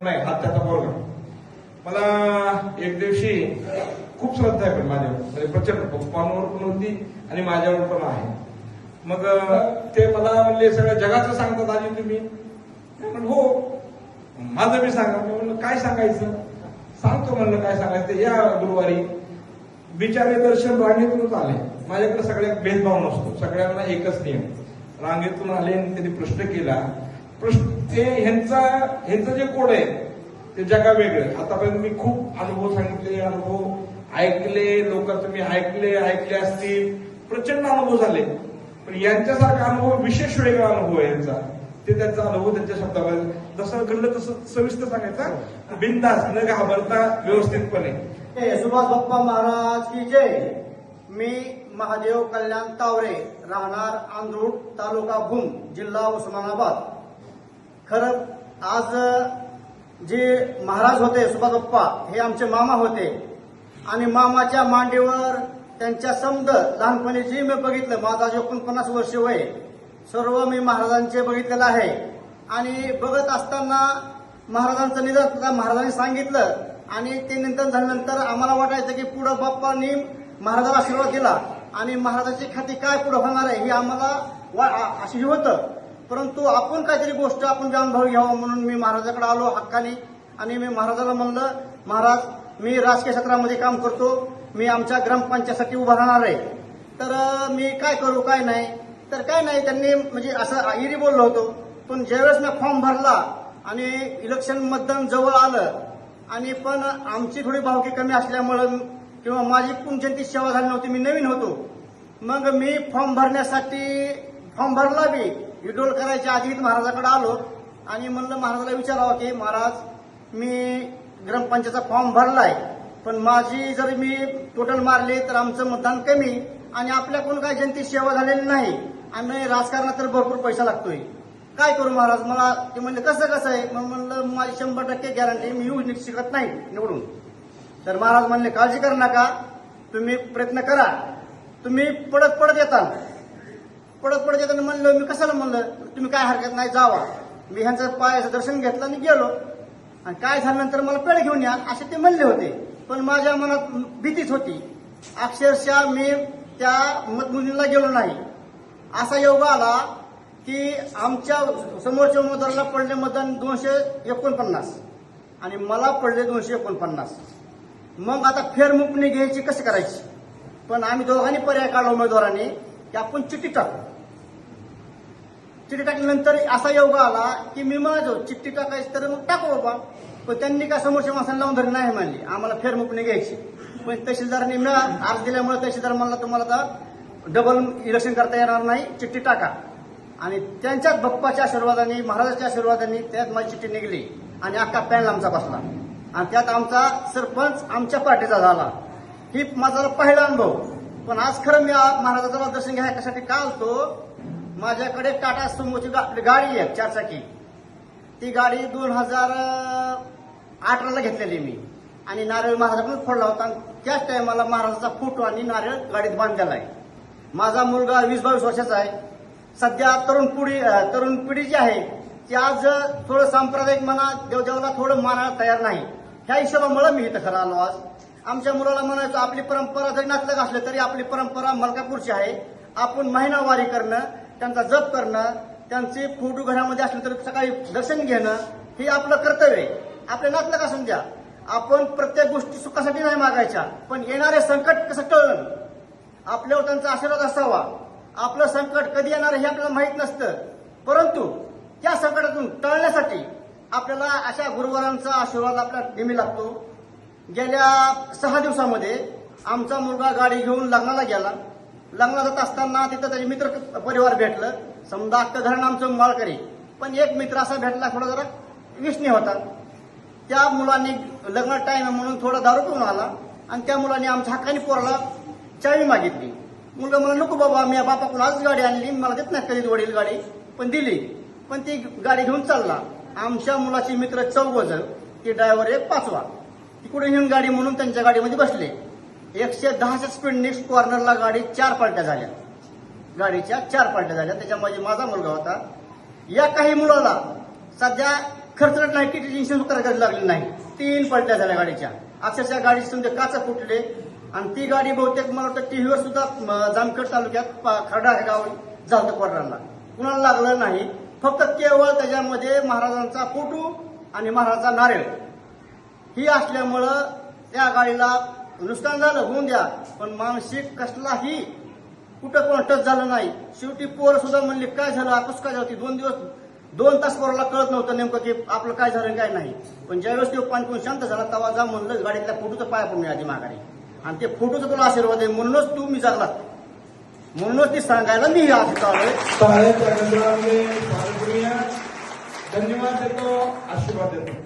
नाही हात त्याचा पोरगा मला एक दिवशी खूप श्रद्धा आहे पण माझ्यावर. म्हणजे प्रचंड पप्पांवर पण होती आणि माझ्यावर पण आहे. मग ते मला म्हणले सगळ्या जगाचं सांगतात आधी तुम्ही. म्हणलं हो. माझं मी सांगा. मी म्हणलं काय सांगायचं? सांगतो म्हणलं काय सांगायचं. या गुरुवारी बिचारे दर्शन रांगेतूनच आले. माझ्याकडे सगळ्यात भेदभाव नसतो. सगळ्यांना एकच नियम. रांगेतून आले आणि त्यांनी प्रश्न केला. प्रश्न ते ह्यांचा ह्यांचं जे कोड आहे ते जगा वेगळे. आतापर्यंत मी खूप अनुभव सांगितले अनुभव ऐकले लोक तुम्ही ऐकले ऐकले असतील. प्रचंड अनुभव झाले. पण यांच्यासारखा अनुभव विशेष वेगळा अनुभव आहे यांचा. ते त्यांचा अनुभव त्यांच्या शब्दामध्ये. जसं घडलं तसं सविस्तर सांगायचा बिंदास न घाबरता व्यवस्थितपणे. हे सुभाष बाप्पा महाराज की जय. मी महादेव कल्याण तावरे राहणार आंधूर तालुका भूम जिल्हा उस्मानाबाद. खरं आज जे महाराज होते सुभागप्पा हे आमचे मामा होते. आणि मामाच्या मांडीवर त्यांच्या समद लहानपणी जे मी बघितलं माझा एकोणपन्नास वर्ष वय सर्व मी महाराजांचे बघितलेलं आहे. आणि बघत असताना महाराजांचं निधन महाराजांनी सांगितलं आणि ते निधन झाल्यानंतर आम्हाला वाटायचं की पुढं बाप्पांनी महाराजाला आशीर्वाद दिला. आणि महाराजाची खाती काय पुढे होणार आहे हे आम्हाला वा- अशी होतं. परंतु आपण काहीतरी गोष्ट आपण अनुभव घ्यावा म्हणून मी महाराजाकडे आलो हक्काने. आणि मी महाराजाला म्हणलं महाराज मी राजकीय क्षेत्रामध्ये काम करतो. मी आमच्या ग्रामपंचायतीसाठी उभा राहणार आहे. तर मी काय करू काय नाही? तर काय नाही त्यांनी म्हणजे असं इरी बोललो होतो. पण ज्यावेळेस मी फॉर्म भरला आणि इलेक्शन मतदान जवळ आलं आणि पण आमची थोडी भावकी कमी असल्यामुळं किंवा माझी पुंजंती सेवा झाली नव्हती मी नवीन होतो. मग मी फॉर्म भरण्यासाठी फॉर्म भरला बी. विड्रॉल करायच्या आधी महाराजाकडे आलो आणि म्हणलं महाराजाला विचारावं की महाराज मी ग्रामपंचायतचा फॉर्म भरलाय पण माझी जर मी टोटल मारले तर आमचं मतदान कमी आणि आपल्याकडून काय जनतेची सेवा झालेली नाही आणि राजकारणात तर भरपूर पैसा लागतोय. काय करू महाराज? मला ते म्हणले कसं कसं आहे? मग म्हणलं माझी शंभर टक्के गॅरंटी मी येऊ शिकत नाही निवडून. तर महाराज म्हणले काळजी करू नका तुम्ही प्रयत्न करा. तुम्ही पडत पडत येताल. पडत पडत येताना म्हणलं मी कशाला म्हणलं? तुम्ही काय हरकत नाही जावा. मी ह्यांचं पायाचं दर्शन घेतलं आणि गेलो. आणि काय झाल्यानंतर मला पेढ घेऊन या असे ते म्हणले होते. पण माझ्या मनात भीतीच होती. अक्षरशः मी त्या मतमोजणीला गेलो नाही. असा योग आला की आमच्या समोरच्या उमेदवाराला पडले मतदान दोनशे एकोणपन्नास. आणि मला पडले दोनशे एकोणपन्नास. मग आता फेरमुकणी घ्यायची कशी करायची? पण आम्ही दोघांनी पर्याय काढला उमेदवारांनी की आपण चिठ्ठी टाकू. चिठ्ठी टाकल्यानंतर असा योग आला की मी म्हणायचो चिठ्ठी टाकायची तर मग टाकू बाबा. पण त्यांनी का समोरच्या माणसाला लावून धरली नाही मानली आम्हाला फेरमुकणी घ्यायची. पण तहसीलदारांनी मिळा अर्ज दिल्यामुळे तहसीलदार म्हणला तुम्हाला आता डबल इलेक्शन करता येणार नाही चिठ्ठी टाका. आणि त्यांच्याच बप्पाच्या आशीर्वादाने महाराजाच्या आशीर्वादाने त्यात माझी चिठ्ठी निघली आणि अख्खा पॅनल आमचा बसला. आणि त्यात आमचा सरपंच आमच्या पार्टीचा झाला. ही माझा पहिला अनुभव. पण आज खरं मी महाराजाचं दर्शन घ्यायसाठी का आलतो? माझ्याकडे टाटा सुमोची गा- गाडी आहे चारचाकी. ती गाडी दोन हजार अठराला घेतलेली मी. आणि नारळ महाराजाकडून फोडला होता. त्याच टायमाला महाराजाचा फोटो आणि नारळ गाडीत बांधलेला आहे. माझा मुलगा वीस बावीस वर्षाचा आहे. सध्या तरुण पिढी तरुण पिढी जी आहे ती आज थोडं सांप्रदायिक म्हणा देवदेवाला थोडं मानायला तयार नाही. ह्या हिशोबामुळे मी इथं खरं आलो आज. आमच्या मुलाला म्हणायचो आपली परंपरा जरी नातलग असलं तरी आपली परंपरा मलकापूरची आहे. आपण महिनावारी करणं त्यांचा जप करणं त्यांचे फोटो घरामध्ये असले तर सकाळी दर्शन घेणं हे आपलं कर्तव्य आहे. आपल्या नातलं असून द्या? आपण प्रत्येक गोष्टी सुखासाठी नाही मागायच्या पण येणारे संकट कसं टळलं? आपल्यावर त्यांचा आशीर्वाद असावा. आपलं संकट कधी येणार हे आपल्याला माहीत नसतं. परंतु त्या संकटातून टळण्यासाठी आपल्याला अशा गुरुवारांचा आशीर्वाद आपल्या नेहमी लागतो. गेल्या सहा दिवसामध्ये आमचा मुलगा गाडी घेऊन लग्नाला गेला. लग्न जात असताना तिथं त्याचे मित्र परिवार भेटलं. समजा अख्खं घराणं आमचं माळकरी. पण एक मित्र असा भेटला थोडा जरा विष्णी होता. त्या मुलांनी लग्न टाइम म्हणून थोडा दारू पिऊन आला. आणि त्या मुलांनी आमच्या हक्काने पोराला चावी मागितली. मुलगा मला नको बाबा मी बापाकडून आज गाडी आणली. मला देत नाही कधी वडील गाडी. पण दिली. पण ती गाडी घेऊन चालला. आमच्या मुलाचे मित्र चौघ जण ती ड्रायव्हर एक पाचवा. तिकडे घेऊन गाडी म्हणून त्यांच्या गाडीमध्ये बसले. एकशे दहाच्या स्पीडने कॉर्नरला गाडी चार पालट्या झाल्या. गाडीच्या चार पालट्या झाल्या. त्याच्यामध्ये माझा मुलगा होता. या काही मुलाला सध्या खर्चट नाही किती इन्शुरन्स करायला लागली नाही. तीन पलट्या झाल्या गाडीच्या. अक्षरशः गाडी समजा काचा फुटले. आणि ती गाडी बहुतेक मला वाटतं टीव्हीवर सुद्धा जामखेड तालुक्यात खरडा हे गाव झालं कॉर्नरला. कुणाला लागलं नाही. फक्त केवळ त्याच्यामध्ये महाराजांचा फोटो आणि महाराजांचा नारळ. ही असल्यामुळं त्या गाडीला नुकसान झालं होऊन द्या पण मानसिक कसलाही कुठं कोण टच झालं नाही. शेवटी पोर सुद्धा म्हणले काय झालं? आपस काय झालं? ती दोन दिवस दोन तास पोराला कळत नव्हतं नेमकं की आपलं काय झालं काय नाही. पण ज्यावेळेस तो पाणी कोण शांत झाला तेव्हा जा म्हणलं गाडीतल्या फोटोचं पाया पडून आधी माघारी. आणि ते फोटोचं तुला आशीर्वाद आहे म्हणूनच तू मी जगलात म्हणूनच ती सांगायला मी आज चालू आलोय धन्यवाद देतो आशीर्वाद देतो.